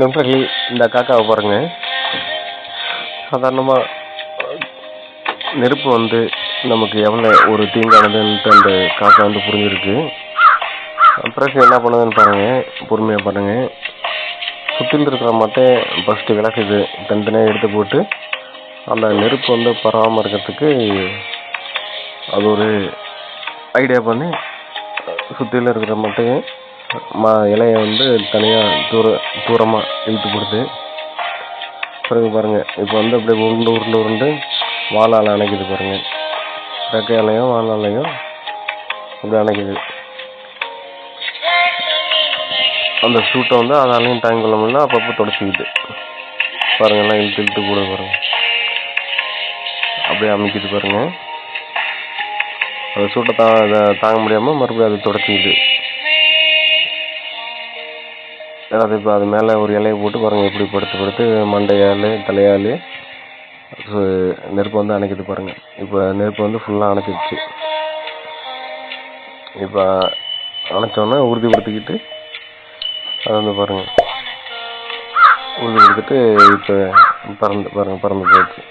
நண்பர்களே இந்த காக்காவை பாருங்க. சாதாரணமாக நெருப்பு வந்து நமக்கு எவ்வளோ ஒரு தீங்கானதுன்ட்டு அந்த காக்கா வந்து புரிஞ்சிருக்கு. பிறகு என்ன பண்ணுதுன்னு பாருங்கள் பொறுமையாக பாருங்கள் சுற்றில் இருக்கிற மட்டும் ஃபஸ்ட்டு விளக்குது தனித்தனியாக எடுத்து போட்டு அந்த நெருப்பு வந்து பரவாமல் இருக்கிறதுக்கு அது ஒரு ஐடியா பண்ணி சுற்றியில் இருக்கிற மட்டும் மா இலையை வந்து தனியாக தூர தூரமாக இழுத்து போடுது. பிறகு பாருங்கள் இப்போ வந்து அப்படியே உருண்டு உருண்டு உருண்டு வாழால் அணைக்குது பாருங்கள் ரெக்கை இலையும் வாழாலையும் இப்படி அணைக்குது. அந்த சூட்டை வந்து அதாலையும் டைம் கொள்ள முடியல அப்பப்போ தொடச்சிக்கிது. பாருங்கள்லாம் இழுத்து இழுத்து கூட பாருங்கள் அப்படியே அமைக்குது பாருங்கள் அந்த சூட்டை தா தாங்க முடியாமல் மறுபடியும் அது தொடச்சிக்கிது. அது இப்போ அது மேலே ஒரு இலையை போட்டு பாருங்கள் எப்படி படுத்து படுத்து மண்டையால் தலையால் நெருப்பு வந்து அணைக்குது பாருங்கள் இப்போ நெருப்பு வந்து ஃபுல்லாக அணைச்சிடுச்சு இப்போ அணைச்சோன்னே உறுதிப்படுத்திக்கிட்டு அது வந்து பாருங்கள் உறுதிப்படுத்திட்டு இப்போ பறந்து பாருங்கள் பறந்து போயிடுச்சு.